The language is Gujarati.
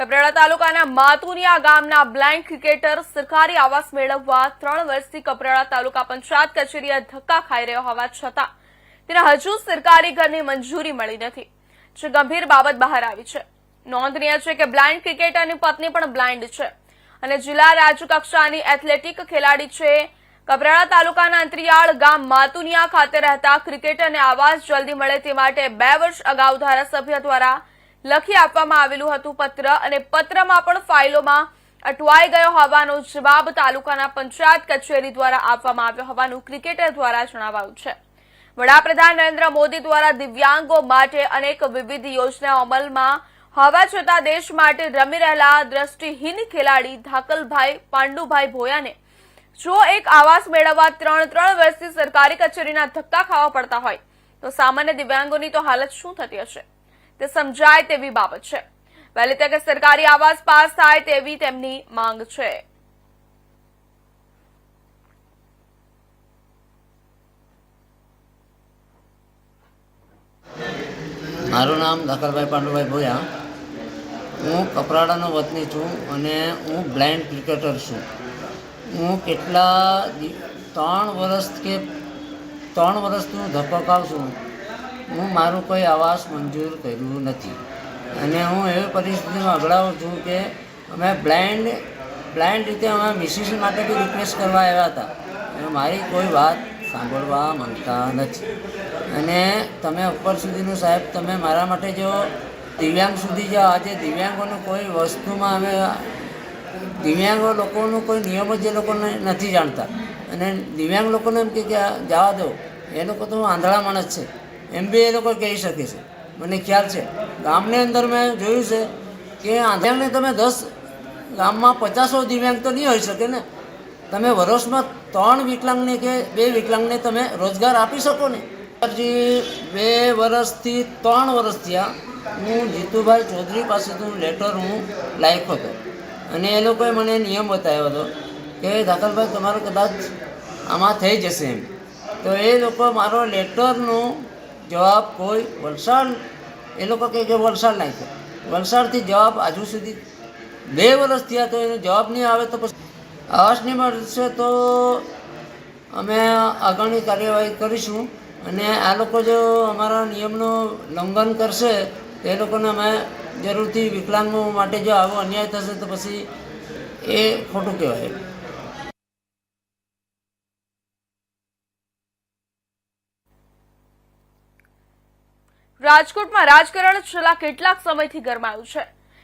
કપરાડા તાલુકાના માતુનિયા ગામના બ્લાઇન્ડ ક્રિકેટર સરકારી આવાસ મેળવવા ત્રણ વર્ષથી કપરાડા તાલુકા પંચાયત કચેરીએ ધક્કા ખાઈ રહ્યો હોવા છતાં તેને હજુ સરકારી ઘરની મંજૂરી મળી નથી. જે ગંભીર બાબત બહાર આવી છે. નોંધનીય છે કે બ્લાઇન્ડ ક્રિકેટરની પત્ની પણ બ્લાઇન્ડ છે અને જિલ્લા રાજ્ય કક્ષાની એથ્લેટિક ખેલાડી છે કપરાડા તાલુકાના અંતરિયાળ ગામ માતુનિયા ખાતે રહેતા ક્રિકેટરને આવાસ જલ્દી મળે તે માટે બે વર્ષ અગાઉ ધારાસભ્ય દ્વારા લખી આપવામાં આવેલું હતું પત્ર અને પત્રમાં પણ ફાઇલોમાં અટવાઈ ગયો હોવાનો જવાબ તાલુકાના પંચાયત કચેરી દ્વારા આપવામાં આવ્યો હોવાનું ક્રિકેટર દ્વારા જણાવાયું છે. વડાપ્રધાન નરેન્દ્ર મોદી દ્વારા દિવ્યાંગો માટે અનેક વિવિધ યોજનાઓ અમલમાં હોવા છતાં દેશ માટે રમી રહેલા દ્રષ્ટિહીન ખેલાડી ધાકલભાઈ પાંડુભાઈ ભોયાને જો એક આવાસ મેળવવા ત્રણ ત્રણ વર્ષથી સરકારી કચેરીના ધક્કા ખાવા પડતા હોય, તો સામાન્ય દિવ્યાંગોની તો હાલત શું થતી હશે? તે સમજાય તેવી બાબત છે. વહેલી તકે સરકારી આવાસ પાસ થાય તેવી તેમની માંગ છે. મારું નામ ધકરભાઈ પાંડુભાઈ ભોયા. હું કપરાડાનો વતની છું અને હું બ્લાઇન્ડ ક્રિકેટર છું. હું કેટલા ત્રણ વર્ષ કે ત્રણ વર્ષનું ધક્કો છું. હું મારું કોઈ આવાસ મંજૂર કર્યું નથી. અને હું એવી પરિસ્થિતિમાં અગડાવું છું કે અમે બ્લાઇન્ડ બ્લાઇન્ડ રીતે અમે મિસિસ માટે બી રિક્વેસ્ટ કરવા આવ્યા હતા. અને મારી કોઈ વાત સાંભળવા માંગતા નથી. અને તમે ઉપર સુધીનું સાહેબ, તમે મારા માટે જો દિવ્યાંગ સુધી જાઓ, આજે દિવ્યાંગોનું કોઈ વસ્તુમાં અમે, દિવ્યાંગો લોકોનું કોઈ નિયમો જે લોકોને નથી જાણતા. અને દિવ્યાંગ લોકોને એમ કે જવા દો. એ લોકો તો આંધળા માણસ છે. એમ બી એ લોકો કહી શકે છે. મને ખ્યાલ છે. ગામની અંદર મેં જોયું છે કે આંધળાને તમે દસ ગામમાં પચાસો દિવ્યાંગ તો નહીં હોઈ શકે ને? તમે વર્ષમાં ત્રણ વિકલાંગને કે બે વિકલાંગને તમે રોજગાર આપી શકો ને? હજી બે વર્ષથી ત્રણ વર્ષ થયા. હું જીતુભાઈ ચૌધરી પાસેથી લેટર હું લાખ્યો હતો. અને એ લોકોએ મને નિયમ બતાવ્યો હતો કે, દાખલભાઈ, તમારો કદાચ આમાં થઈ જશે એમ. તો એ લોકો મારો લેટરનો જવાબ કોઈ વલસાડ, એ લોકો કહે કે વલસાડ નાખ્યો વલસાડથી જવાબ હજુ સુધી બે વર્ષ થયા તો એનો જવાબ નહીં આવે તો પછી આવાસ નહીં મળશે તો અમે આગળની કાર્યવાહી કરીશું અને આ લોકો જો અમારા નિયમનું ઉલ્લંઘન કરશે તો એ લોકોને અમે જરૂરથી વિકલાંગો માટે જો આવો અન્યાય થશે તો પછી એ ખોટું કહેવાય. રાજકોટમાં રાજકારણ છેલ્લા કેટલાક સમયથી ગરમાયું છે.